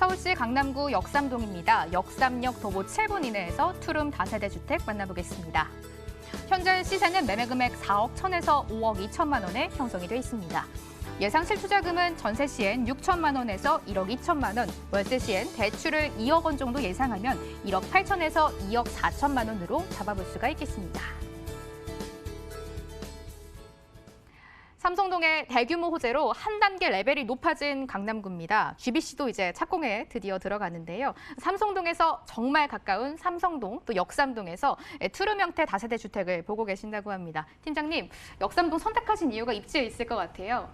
서울시 강남구 역삼동입니다. 역삼역 도보 7분 이내에서 투룸 다세대 주택 만나보겠습니다. 현재 시세는 매매 금액 4억 1천에서 5억 2천만 원에 형성이 돼 있습니다. 예상 실투자금은 전세 시엔 6천만 원에서 1억 2천만 원, 월세 시엔 대출을 2억 원 정도 예상하면 1억 8천에서 2억 4천만 원으로 잡아볼 수가 있겠습니다. 삼성동의 대규모 호재로 한 단계 레벨이 높아진 강남구입니다. GBC도 이제 착공에 드디어 들어가는데요. 삼성동에서 정말 가까운 삼성동 또 역삼동에서 투룸 형태 다세대 주택을 보고 계신다고 합니다. 팀장님, 역삼동 선택하신 이유가 입지에 있을 것 같아요.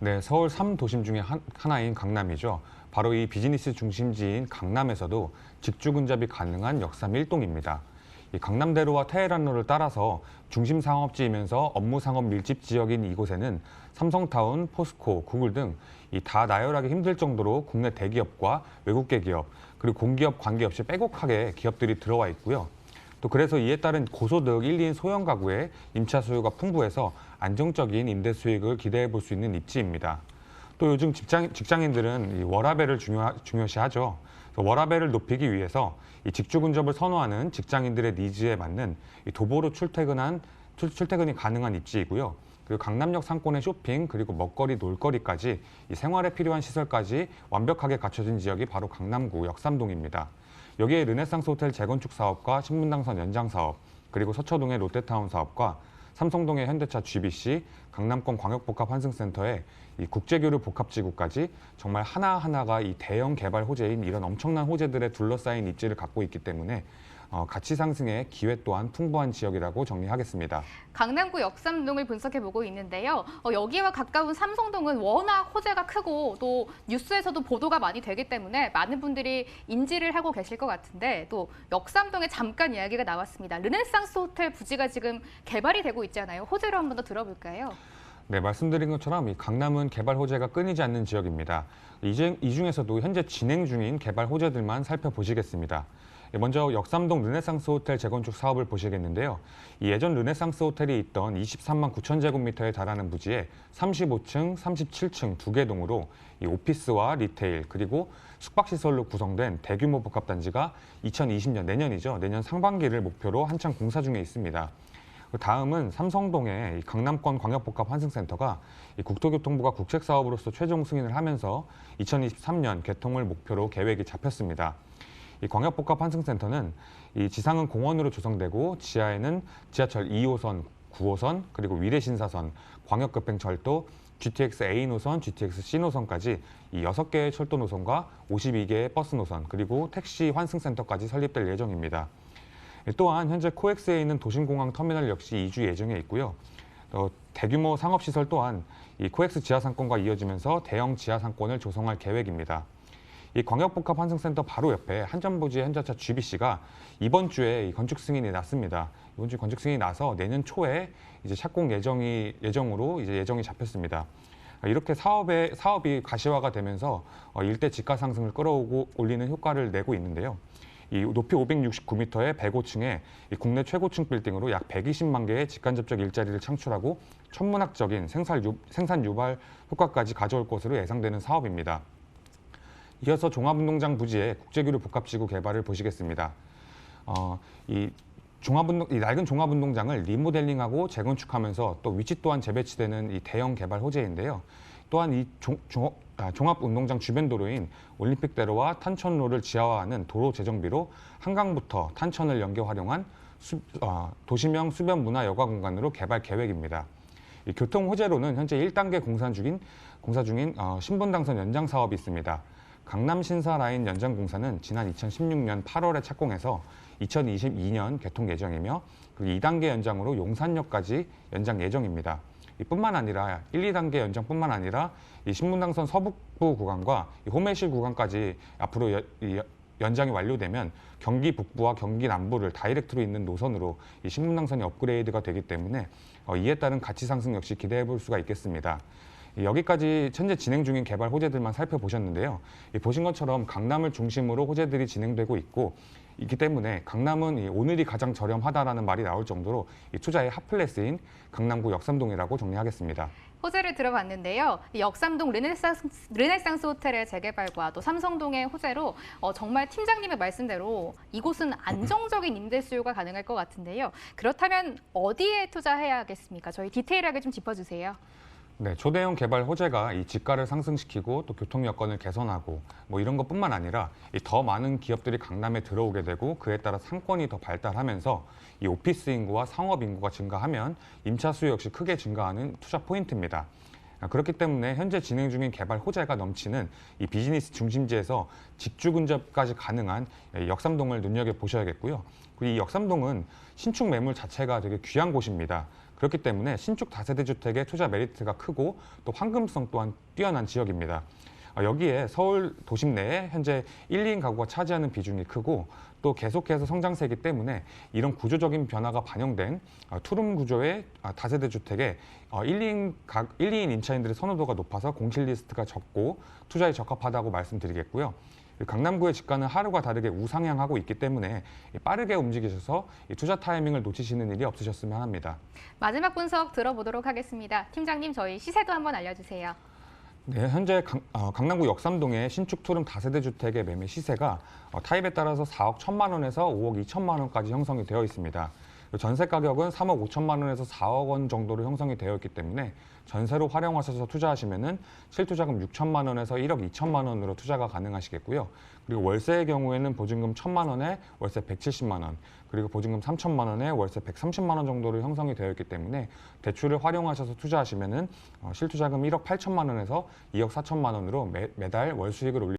네, 서울 3도심 중에 한- 하나인 강남이죠. 바로 이 비즈니스 중심지인 강남에서도 직주 근접이 가능한 역삼 1동입니다. 이 강남대로와 테헤란로를 따라서 중심 상업지이면서 업무 상업 밀집 지역인 이곳에는 삼성타운, 포스코, 구글 등이다 나열하기 힘들 정도로 국내 대기업과 외국계 기업 그리고 공기업 관계없이 빼곡하게 기업들이 들어와 있고요. 또 그래서 이에 따른 고소득 1, 2인 소형 가구의 임차 수요가 풍부해서 안정적인 임대 수익을 기대해 볼 수 있는 입지입니다. 또 요즘 직장, 직장인들은 이 워라밸을 중요, 중요시하죠. 워라밸을 높이기 위해서 이 직주 근접을 선호하는 직장인들의 니즈에 맞는 이 도보로 출퇴근한 출, 출퇴근이 가능한 입지이고요. 그리고 강남역 상권의 쇼핑 그리고 먹거리 놀거리까지 이 생활에 필요한 시설까지 완벽하게 갖춰진 지역이 바로 강남구 역삼동입니다. 여기에 르네상스 호텔 재건축 사업과 신분당선 연장 사업, 그리고 서초동의 롯데타운 사업과 삼성동의 현대차 GBC, 강남권 광역복합 환승센터의 이 국제교류 복합지구까지 정말 하나하나가 이 대형 개발 호재인 이런 엄청난 호재들에 둘러싸인 입지를 갖고 있기 때문에 어, 가치 상승의 기회 또한 풍부한 지역이라고 정리하겠습니다. 강남구 역삼동을 분석해 보고 있는데요. 어, 여기와 가까운 삼성동은 워낙 호재가 크고 또 뉴스에서도 보도가 많이 되기 때문에 많은 분들이 인지를 하고 계실 것 같은데 또 역삼동에 잠깐 이야기가 나왔습니다. 르네상스 호텔 부지가 지금 개발이 되고 있잖아요. 호재로 한 번 더 들어볼까요? 네, 말씀드린 것처럼 이 강남은 개발 호재가 끊이지 않는 지역입니다. 이 중에서도 현재 진행 중인 개발 호재들만 살펴보시겠습니다. 예, 먼저 역삼동 르네상스 호텔 재건축 사업을 보시겠는데요. 이 예전 르네상스 호텔이 있던 23만 9천 제곱미터에 달하는 부지에 35층, 37층 두 개 동으로 이 오피스와 리테일 그리고 숙박시설로 구성된 대규모 복합단지가 2020년 내년이죠. 내년 상반기를 목표로 한창 공사 중에 있습니다. 그 다음은 삼성동의 이 강남권 광역복합 환승센터가 이 국토교통부가 국책 사업으로서 최종 승인을 하면서 2023년 개통을 목표로 계획이 잡혔습니다. 이 광역복합 환승센터는 이 지상은 공원으로 조성되고 지하에는 지하철 2호선, 9호선 그리고 위례신사선, 광역급행철도, GTX A 노선, GTX C 노선까지 이 6개의 철도 노선과 52개의 버스 노선 그리고 택시 환승센터까지 설립될 예정입니다. 또한 현재 코엑스에 있는 도심공항 터미널 역시 이주 예정에 있고요. 어, 대규모 상업시설 또한 이 코엑스 지하상권과 이어지면서 대형 지하상권을 조성할 계획입니다. 이 광역복합 환승센터 바로 옆에 한전부지의 현자차 GBC가 이번 주에 이 건축 승인이 났습니다. 이번 주 건축 승인이 나서 내년 초에 이제 착공 예정이 예정으로 이제 예정이 잡혔습니다. 이렇게 사업의 사업이 가시화가 되면서 어, 일대 집가 상승을 끌어오고 올리는 효과를 내고 있는데요. 이 높이 569m의 105층의 국내 최고층 빌딩으로 약 120만 개의 직간접적 일자리를 창출하고 천문학적인 생산 유발 효과까지 가져올 것으로 예상되는 사업입니다. 이어서 종합운동장 부지의 국제교류 복합지구 개발을 보시겠습니다. 어, 이 종합운동, 이 낡은 종합운동장을 리모델링하고 재건축하면서 또 위치 또한 재배치되는 이 대형 개발 호재인데요. 또한 이 종, 종, 아, 종합운동장 주변 도로인 올림픽대로와 탄천로를 지하화하는 도로 재정비로 한강부터 탄천을 연계 활용한 수, 어, 도시명 수변 문화 여가 공간으로 개발 계획입니다. 이 교통 호재로는 현재 1단계 공사 중인 공사 중인 어, 신분 당선 연장 사업이 있습니다. 강남 신사 라인 연장 공사는 지난 2016년 8월에 착공해서 2022년 개통 예정이며 그리고 2단계 연장으로 용산역까지 연장 예정입니다. 이뿐만 아니라 1, 2단계 연장뿐만 아니라 이 신분당선 서북부 구간과 이 호매실 구간까지 앞으로 여- 이 여- 연장이 완료되면 경기 북부와 경기 남부를 다이렉트로 잇는 노선으로 이 신분당선이 업그레이드가 되기 때문에 어, 이에 따른 가치 상승 역시 기대해 볼 수가 있겠습니다. 이 여기까지 현재 진행 중인 개발 호재들만 살펴보셨는데요. 이 보신 것처럼 강남을 중심으로 호재들이 진행되고 있고 있기 때문에 강남은 이 오늘이 가장 저렴하다라는 말이 나올 정도로 이 투자의 핫플레스인 강남구 역삼동이라고 정리하겠습니다. 호재를 들어봤는데요. 이 역삼동 르네상스, 르네상스 호텔의 재개발과 또 삼성동의 호재로 어, 정말 팀장님의 말씀대로 이곳은 안정적인 임대 수요가 가능할 것 같은데요. 그렇다면 어디에 투자해야겠습니까? 저희 디테일하게 좀 짚어주세요. 네, 초대형 개발 호재가 이 집가를 상승시키고 또 교통 여건을 개선하고 뭐 이런 것뿐만 아니라 이더 많은 기업들이 강남에 들어오게 되고 그에 따라 상권이 더 발달하면서 이 오피스 인구와 상업 인구가 증가하면 임차 수요 역시 크게 증가하는 투자 포인트입니다. 아, 그렇기 때문에 현재 진행 중인 개발 호재가 넘치는 이 비즈니스 중심지에서 직주 근접까지 가능한 이 역삼동을 눈여겨 보셔야겠고요. 그리고 이 역삼동은 신축 매물 자체가 되게 귀한 곳입니다. 그렇기 때문에 신축 다세대 주택의 투자 메리트가 크고 또 황금성 또한 뛰어난 지역입니다. 아, 여기에 서울 도심 내에 현재 1, 2인 가구가 차지하는 비중이 크고 또 계속해서 성장세이기 때문에 이런 구조적인 변화가 반영된 아, 투룸 구조의 아, 다세대 주택에 어, 1, 2인, 가, 1, 2인 임차인들의 선호도가 높아서 공실 리스트가 적고 투자에 적합하다고 말씀드리겠고요. 이 강남구의 집가는 하루가 다르게 우상향하고 있기 때문에 이 빠르게 움직이셔서 이 투자 타이밍을 놓치시는 일이 없으셨으면 합니다. 마지막 분석 들어보도록 하겠습니다. 팀장님, 저희 시세도 한번 알려주세요. 네, 현재 강, 어, 강남구 역삼동의 신축 투룸 다세대 주택의 매매 시세가 어, 타입에 따라서 4억 1천만 원에서 5억 2천만 원까지 형성이 되어 있습니다. 전세 가격은 3억 5천만 원에서 4억 원 정도로 형성이 되어 있기 때문에 전세로 활용하셔서 투자하시면은 실투자금 6천만 원에서 1억 2천만 원으로 투자가 가능하시겠고요. 그리고 월세의 경우에는 보증금 1천만 원에 월세 170만 원, 그리고 보증금 3천만 원에 월세 130만 원 정도로 형성이 되어 있기 때문에 대출을 활용하셔서 투자하시면은 어, 실투자금 1억 8천만 원에서 2억 4천만 원으로 매, 매달 월 수익을 올릴